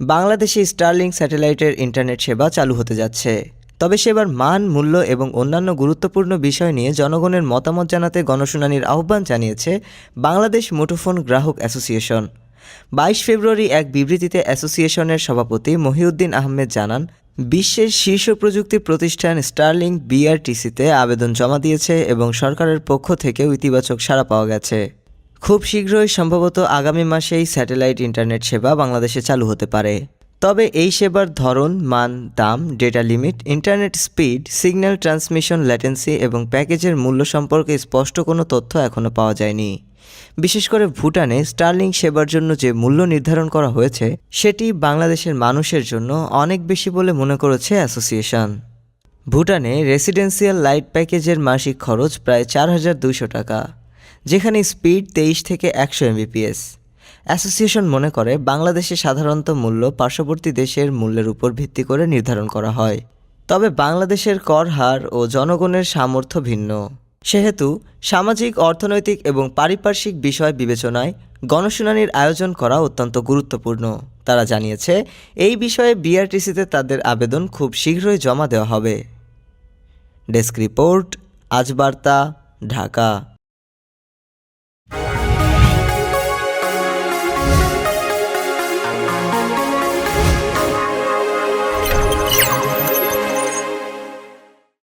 বাংলাদেশে স্টারলিংক স্যাটেলাইটের ইন্টারনেট সেবা চালু হতে যাচ্ছে। তবে সেবার মান, মূল্য এবং অন্যান্য গুরুত্বপূর্ণ বিষয় নিয়ে জনগণের মতামত জানাতে গণশুনানির আহ্বান জানিয়েছে বাংলাদেশ মুঠোফোন গ্রাহক অ্যাসোসিয়েশন। বাইশ ফেব্রুয়ারি এক বিবৃতিতে অ্যাসোসিয়েশনের সভাপতি মহিউদ্দিন আহমেদ জানান, বিশ্বের শীর্ষ প্রযুক্তি প্রতিষ্ঠান স্টারলিংক বিআরটিসিতে আবেদন জমা দিয়েছে এবং সরকারের পক্ষ থেকেও ইতিবাচক সাড়া পাওয়া গেছে। খুব শীঘ্রই সম্ভবত আগামী মাসেই স্যাটেলাইট ইন্টারনেট সেবা বাংলাদেশে চালু হতে পারে। তবে এই সেবার ধরন, মান, দাম, data limit, internet speed, signal transmission latency এবং প্যাকেজের মূল্য সম্পর্কে স্পষ্ট কোনো তথ্য এখনও পাওয়া যায়নি। বিশেষ করে ভুটানে স্টার্লিং সেবার জন্য যে মূল্য নির্ধারণ করা হয়েছে, সেটি বাংলাদেশের মানুষের জন্য অনেক বেশি বলে মনে করেছে অ্যাসোসিয়েশন। ভুটানে রেসিডেন্সিয়াল লাইট প্যাকেজের মাসিক খরচ প্রায় চার হাজার দুইশো টাকা। যেখানে স্পিড তেইশ থেকে একশো এমবিপিএস অ্যাসোসিয়েশন মনে করে, বাংলাদেশে সাধারণত মূল্য পার্শ্ববর্তী দেশের মূল্যের উপর ভিত্তি করে নির্ধারণ করা হয়। তবে বাংলাদেশের কর হার ও জনগণের সামর্থ্য ভিন্ন। সেহেতু সামাজিক, অর্থনৈতিক এবং পারিপার্শ্বিক বিষয় বিবেচনায় গণশুনানির আয়োজন করা অত্যন্ত গুরুত্বপূর্ণ। তারা জানিয়েছে, এই বিষয়ে বিআরটিসিতে তাদের আবেদন খুব শীঘ্রই জমা দেওয়া হবে। ডেস্ক রিপোর্ট, আজ বার্তা, ঢাকা।